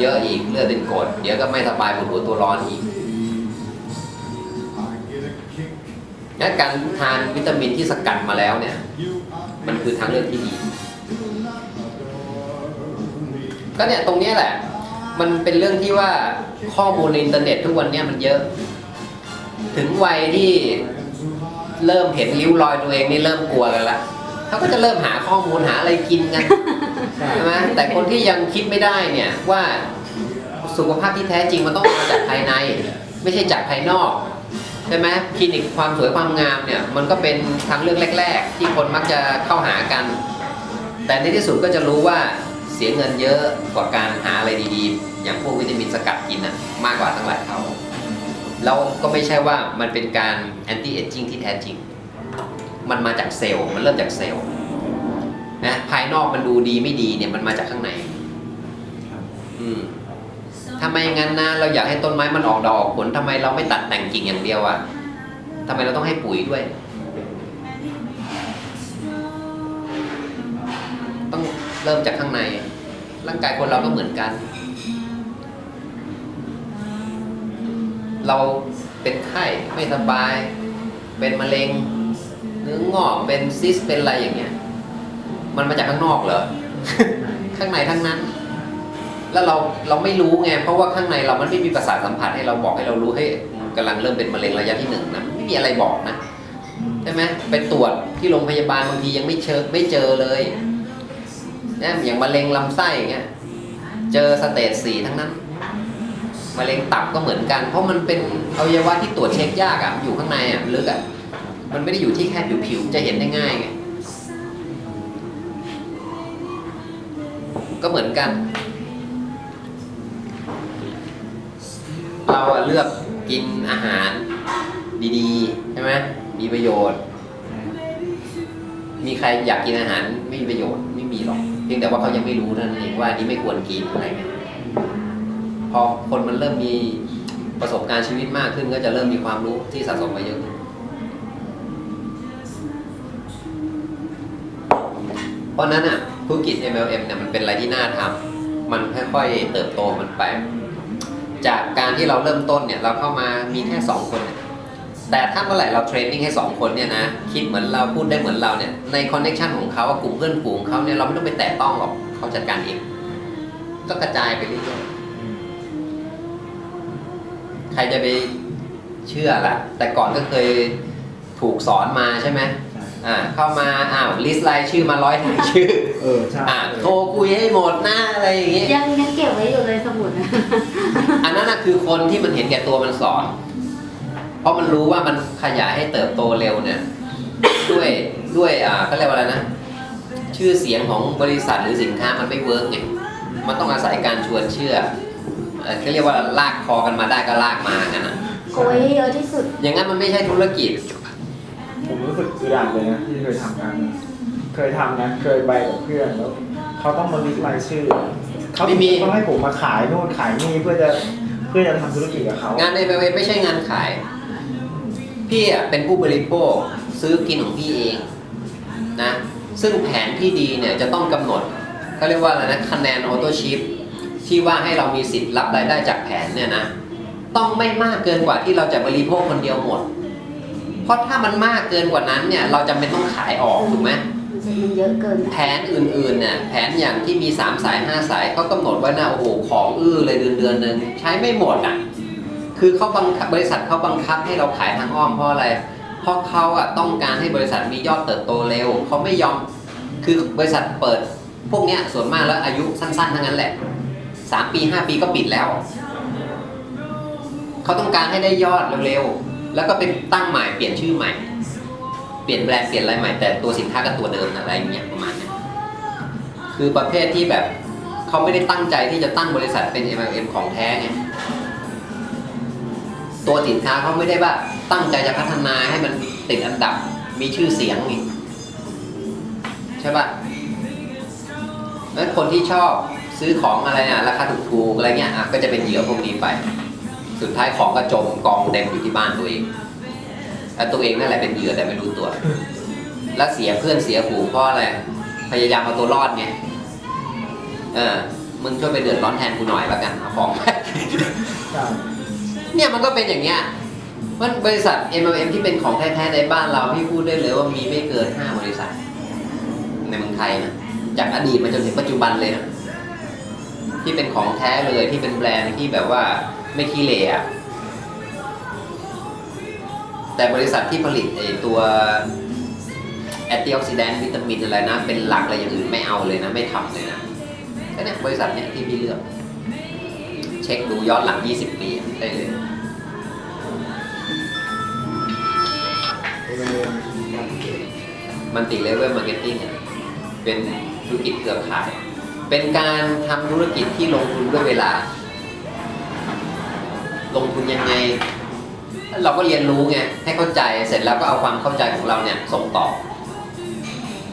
เยอะอีกเลือดเป็นกรดเดี๋ยวก็ไม่สบายปวดหัวตัวร้อนอีกงั้นการทานวิตามินที่สกัดมาแล้วเนี่ย มันคือทางเลือกที่ดี ก็เนี่ยตรงนี้แหละ มันเป็นเรื่องที่ว่าข้อมูลในอินเทอร์เน็ตทุกวันเนี้ยมันเยอะ ถึงวัยที่เริ่มเห็นริ้วรอยตัวเองนี่เริ่มกลัวกันละเขาก็จะเริ่มหาข้อมูลหาอะไรกินกัน ใช่ไหมแต่คนที่ยังคิดไม่ได้เนี่ยว่าสุขภาพที่แท้จริงมันต้องมาจากภายใน ไม่ใช่จากภายนอกใช่ไหมคลินิกความสวยความงามเนี่ยมันก็เป็นทางเลือกแรก ๆ ที่คนมักจะเข้าหากัน แต่ในที่สุดก็จะรู้ว่าเสียเงินเยอะกว่าการหาอะไรดีๆ อย่างพวกวิตามินสกัดกินอะมากกว่าตั้งหลายเท่าแล้วก็ไม่ใช่ว่ามันเป็นการแอนตี้เอจจิ้งที่แท้จริง มันมาจากเซลล์มันเริ่มจากเซลล์ นะภายนอกมันดูดีไม่ดีเนี่ยมันมาจากข้างในอืมทำไมงั้นนะเราอยากให้ต้นไม้มันออกดอกออกผลทำไมเราไม่ตัดแต่งกิ่งอย่างเดียวอะทำไมเราต้องให้ปุ๋ยด้วย ต้องเริ่มจากข้างใน ร่างกายคนเราก็เหมือนกัน เราเป็นไข้ไม่สบาย เป็นมะเร็ง เนื้องอกเป็นซิสเป็นอะไรอย่างเงี้ย มันมาจากข้างนอกเหรอ ข้างในทั้งนั้น แล้วเราเราไม่รู้ไง เพราะว่าข้างในเรามันไม่มีประสาทสัมผัสให้เราบอกให้เรารู้ให้กำลังเริ่มเป็นมะเร็งระยะที่หนึ่งนะไม่มีอะไรบอกนะใช่ไหมไปตรวจที่โรงพยาบาลบางทียังไม่เจอไม่เจอเลยนะอย่างมะเร็งลำไส้อย่างเงี้ยเจอสเตจสี่ทั้งนั้นมะเร็งตับก็เหมือนกัน เพราะมันเป็นอวัยวะที่ตรวจเช็คยากอะมันอยู่ข้างในอะมันลึกอะมันไม่ได้อยู่ที่แค่ผิวๆจะเห็นได้ง่ายไง ก็เหมือนกัน เราอะเลือกกินอาหารดีๆ ใช่ไหมมีประโยชน์ มีใครอยากกินอาหารไม่มีประโยชน์ไม่มีหรอก เพียงแต่ว่าเขายังไม่รู้เท่านั้นเองว่านนี้ไม่ควรกินอะไรเงี้ยพอคนมันเริ่มมีประสบการณ์ชีวิตมากขึ้นก็จะเริ่มมีความรู้ที่สะสมมาเยอะขึ้น เพราะนั้นอะธุรกิจ MLM เนี่ยมันเป็นอะไรที่น่าทำมันค่อยๆเติบโตมันไป จากการที่เราเริ่มต้นเนี่ยเราเข้ามามีแค่สองคน แต่ถ้าเมื่อไหร่เราเทรนนิ่งให้สองคนเนี่ยนะคิดเหมือนเราพูดได้เหมือนเราเนี่ยในคอนเน็ชันของเขากลุ่มเพื่อนฝูงเขาเนี่ยเราไม่ต้องไปแตะต้องหรอกเขาจัดการเองก็กระจายไปเรื่อยๆใครจะไปเชื่อล่ะ แต่ก่อนก็เคยถูกสอนมาใช่ไหม อ่าเข้ามาอ้าวลิสต์รายชื่อมาร้อยรายชื่อเออใช่อ่าโทรคุยให้หมดหน้าอะไรอย่างเงี้ยยังยังเก็บไว้อยู่เลยสมุดนะอันนั้นนะคือคนที่มันเห็นแก่ตัวมันสอน เพราะมันรู้ว่ามันขยายให้เติบโตเร็วเนี่ย ด้วยด้วยอ่าเขาเรียกว่าอะไรนะ ชื่อเสียงของบริษัทหรือสินค้ามันไม่เวิร์กไงมันต้องอาศัยการชวนเชื่อเอ่อเขาเรียกว่าลากคอกันมาได้ก็ลากมากันนะโกยเยอะที่สุด อย่างนั้นมันไม่ใช่ธุรกิจ ผมรู้สึกอึดอัดเลยนะที่เคยทำกันเคยทำนะเคยไปกับเพื่อนแล้วเขาต้องมาลิสต์รายชื่อเขาไม่มี ต้องให้ผมมาขายโน่นขายนี่เพื่อจะเพื่อจะทำธุรกิจกับเขางานในเวไม่ใช่งานขาย พี่อะเป็นผู้บริโภคซื้อกินของพี่เองนะ ซึ่งแผนที่ดีเนี่ยจะต้องกำหนดเขาเรียกว่าอะไรนะ คะแนนออโต้ชิปที่ว่าให้เรามีสิทธิ์รับรายได้จากแผนเนี่ยนะ ต้องไม่มากเกินกว่าที่เราจะบริโภคคนเดียวหมด เพราะถ้ามันมากเกินกว่านั้นเนี่ยเราจำเป็นต้องขายออกถูกไหมมันเยอะเกินแผนอื่นๆเนี่ยแผนอย่างที่มี 3 สาย 5 สายเขากำหนดไว้นะโอ้โหของอื้อเลยเดือนเดือนหนึ่งใช้ไม่หมดอะคือเขาบังคับบริษัทเขาบังคับให้เราขายทางอ้อมเพราะอะไร เพราะเขาอะต้องการให้บริษัทมียอดเติบโตเร็วเขาไม่ยอมคือบริษัทเปิดพวกเนี้ยส่วนมากแล้วอายุสั้นๆทั้งนั้นแหละสามปีห้าปีก็ปิดแล้วเขาต้องการให้ได้ยอดเร็วๆ แล้วก็ไปตั้งใหม่เปลี่ยนชื่อใหม่ เปลี่ยนแบรนด์เปลี่ยนอะไรใหม่แต่ตัวสินค้าก็ตัวเดิมอะไรอย่างเงี้ยประมาณเนี้ยคือประเภทที่แบบเขาไม่ได้ตั้งใจที่จะตั้งบริษัทเป็น MLM ของแท้ไงตัวสินค้าเขาไม่ได้ว่าตั้งใจจะพัฒนาให้มันติดอันดับมีชื่อเสียงนี่ใช่ปะแล้วคนที่ชอบซื้อของอะไรอะราคาถูกๆอะไรเงี้ยอะก็จะเป็นเหยื่อพวกนี้ไป สุดท้ายของก็จมกองเต็มอยู่ที่บ้านตัวเองแล้วตัวเองนั่นแหละเป็นเหยื่อแต่ไม่รู้ตัว แล้วเสียเพื่อนเสียฝูงเพราะอะไร พยายามเอาตัวรอดไง เออ มึงช่วยไปเดือดร้อนแทนกูหน่อยแล้วกันเอาของเนี่ยมันก็เป็นอย่างเงี้ย มันบริษัท MLM ที่เป็นของแท้ๆในบ้านเราพี่พูดได้เลยว่ามีไม่เกิน5บริษัท ในเมืองไทยนะ จากอดีตมาจนถึงปัจจุบันเลยนะ ที่เป็นของแท้เลยที่เป็นแบรนด์ที่แบบว่า ไม่ขี้เหร่อะแต่บริษัทที่ผลิตไอตัวแอนตี้ออกซิแดนต์วิตามินอะไรนะ เป็นหลักอะไรอย่างอื่นไม่เอาเลยนะ ไม่ทำเลยนะก็เนี่ยบริษัทเนี้ยที่พี่เลือก เช็คดูย้อนหลัง 20 ปีได้เลยมันติเลเวลมาร์เก็ตติ้งเป็นธุรกิจเครือข่าย เป็นการทำธุรกิจที่ลงทุนด้วยเวลา ลงทุนยังไง เราก็เรียนรู้ไงให้เข้าใจเสร็จแล้วก็เอาความเข้าใจของเราเนี่ยส่งต่อ